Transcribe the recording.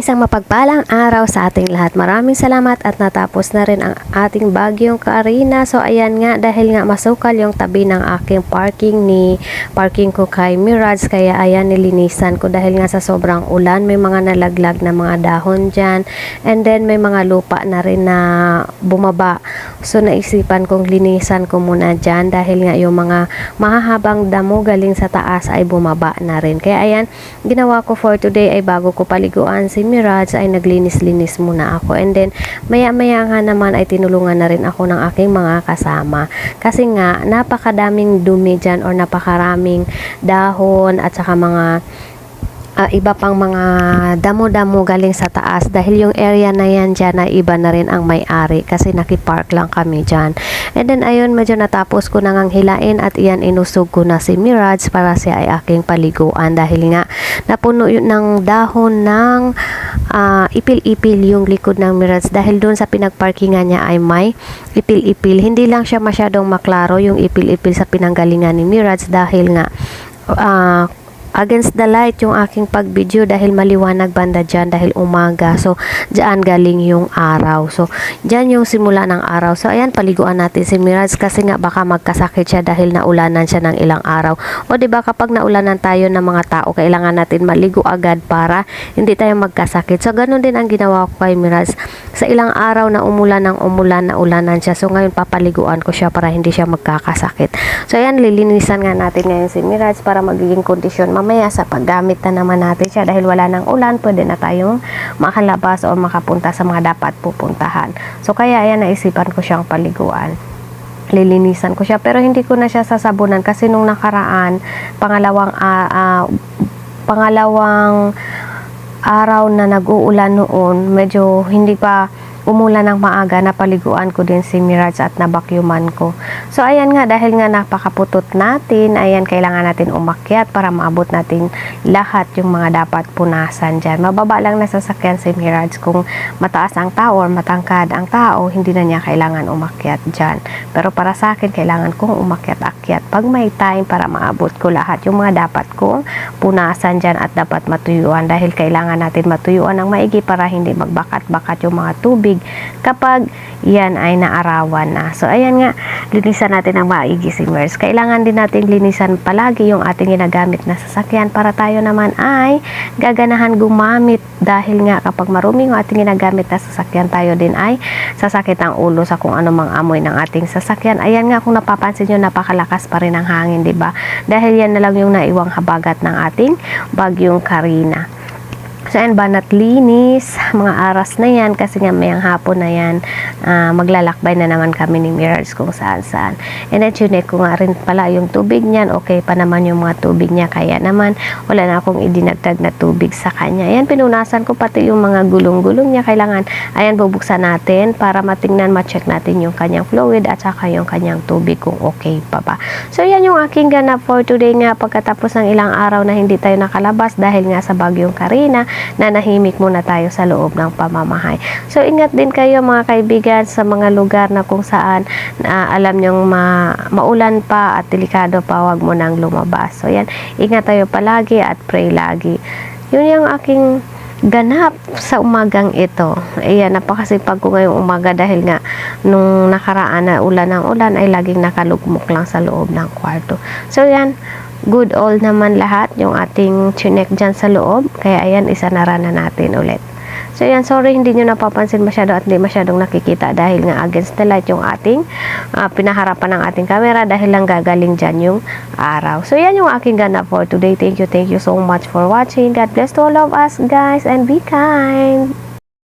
Isang mapagpalang araw sa ating lahat. Maraming salamat at natapos na rin ang ating bagyong Karina. So ayan nga dahil nga masukal yung tabi ng aking parking ni parking ko kay Mirage kaya ayan nilinisan ko dahil nga sa sobrang ulan may mga nalaglag na mga dahon dyan and then may mga lupa na rin na bumaba. So naisipan kong linisan ko muna dyan dahil nga yung mga mahahabang damo galing sa taas ay bumaba na rin. Kaya ayan, ginawa ko for today ay bago ko paliguan si Mirage ay naglinis-linis muna ako. And then, maya-maya nga naman ay tinulungan na rin ako ng aking mga kasama. Kasi nga, napakadaming dumi dyan or napakaraming dahon at saka mga ah, iba pang mga damo-damo galing sa taas dahil yung area na yan dyan na iba na rin ang may-ari kasi nakipark lang kami dyan. And then ayun medyo natapos ko nang hilain at iyan inusog ko na si Mirage para siya ay aking paliguan dahil nga napuno yun ng dahon ng ah, ipil-ipil yung likod ng Mirage dahil doon sa pinagparkingan niya ay may ipil-ipil. Hindi lang siya masyadong maklaro yung ipil-ipil sa pinanggalingan ni Mirage dahil nga ah, against the light yung aking pag-video dahil maliwanag banda dyan dahil umaga. So, dyan galing yung araw. So, dyan yung simula ng araw. So, ayan, paliguan natin si Mirage kasi nga baka magkasakit siya dahil naulanan siya ng ilang araw. O, ba kapag naulanan tayo ng mga tao, kailangan natin maligo agad para hindi tayo magkasakit. So, ganun din ang ginawa ko kay Mirage. Sa ilang araw na umulan ng umulan, na ulanan siya. So, ngayon papaliguan ko siya para hindi siya magkakasakit. So, ayan, lilinisan nga natin ngayon si Mirage para magiging kondisyon mamaya sa paggamit na naman natin siya. Dahil wala ng ulan, pwede na tayong makalabas o makapunta sa mga dapat pupuntahan. So, kaya ayan, naisipan ko siyang paliguan. Lilinisan ko siya. Pero hindi ko na siya sasabunan kasi nung nakaraan pangalawang ah, ah, pangalawang araw na nag-uulan noon medyo hindi pa umulan ng maaga napaliguan ko din si Mirage at nabakyuman ko. So ayan nga dahil nga napakaputot natin ayan kailangan natin umakyat para maabot natin lahat yung mga dapat punasan dyan. Mababa lang na sasakyan si Mirage kung mataas ang tao or matangkad ang tao hindi na niya kailangan umakyat dyan. Pero para sa akin kailangan kong umakyat-akyat pag may time para maabot ko lahat yung mga dapat kong punasan dyan at dapat matuyuan. Dahil kailangan natin matuyuan ng maigi para hindi magbakat-bakat yung mga tubig kapag yan ay naarawan na. So, ayan nga, linisan natin ang maigi si Mers. Kailangan din natin linisan palagi yung ating ginagamit na sasakyan para tayo naman ay gaganahan gumamit dahil nga kapag marumi yung ating ginagamit na sasakyan tayo din ay sasakit ang ulo sa kung ano amoy ng ating sasakyan. Ayan nga kung napapansin nyo napakalakas pa rin ang hangin, ba? Dahil yan na lang yung naiwang habagat ng ating bagyong Karina. So, banat linis, mga aras na yan, kasi nga mayang hapon na yan, ah, maglalakbay na naman kami ni Mirage kung saan saan. And then, chinek ko nga rin pala yung tubig niyan, okay pa naman yung mga tubig niya, kaya naman, wala na akong idinagdag na tubig sa kanya. Ayan, pinunasan ko pati yung mga gulong-gulong niya, kailangan, ayan, bubuksan natin, para matingnan, ma-check natin yung kanyang fluid, at saka yung kanyang tubig kung okay pa ba. So, yan yung aking ganap for today nga, pagkatapos ng ilang araw na hindi tayo nakalabas, dahil nga sa bagyong Karina, na nahimik muna tayo sa loob ng pamamahay. So, ingat din kayo mga kaibigan sa mga lugar na kung saan na alam nyong ma maulan pa at delikado pa, wag mo nang lumabas. So, yan, ingat tayo palagi at pray lagi. Yun yung aking ganap sa umagang ito. Ayan, napakasipag ko ngayong umaga dahil nga nung nakaraan na ulan ng ulan ay laging nakalugmok lang sa loob ng kwarto. So, yan, good all naman lahat yung ating chinek dyan sa loob. Kaya ayan, isa na na natin ulit. So yan, sorry hindi nyo napapansin masyado at hindi masyadong nakikita dahil nga against the light yung ating ah, pinaharapan ng ating camera dahil lang gagaling dyan yung araw. So yan yung aking ganap for today. Thank you, thank you so much for watching. God bless to all of us guys and be kind.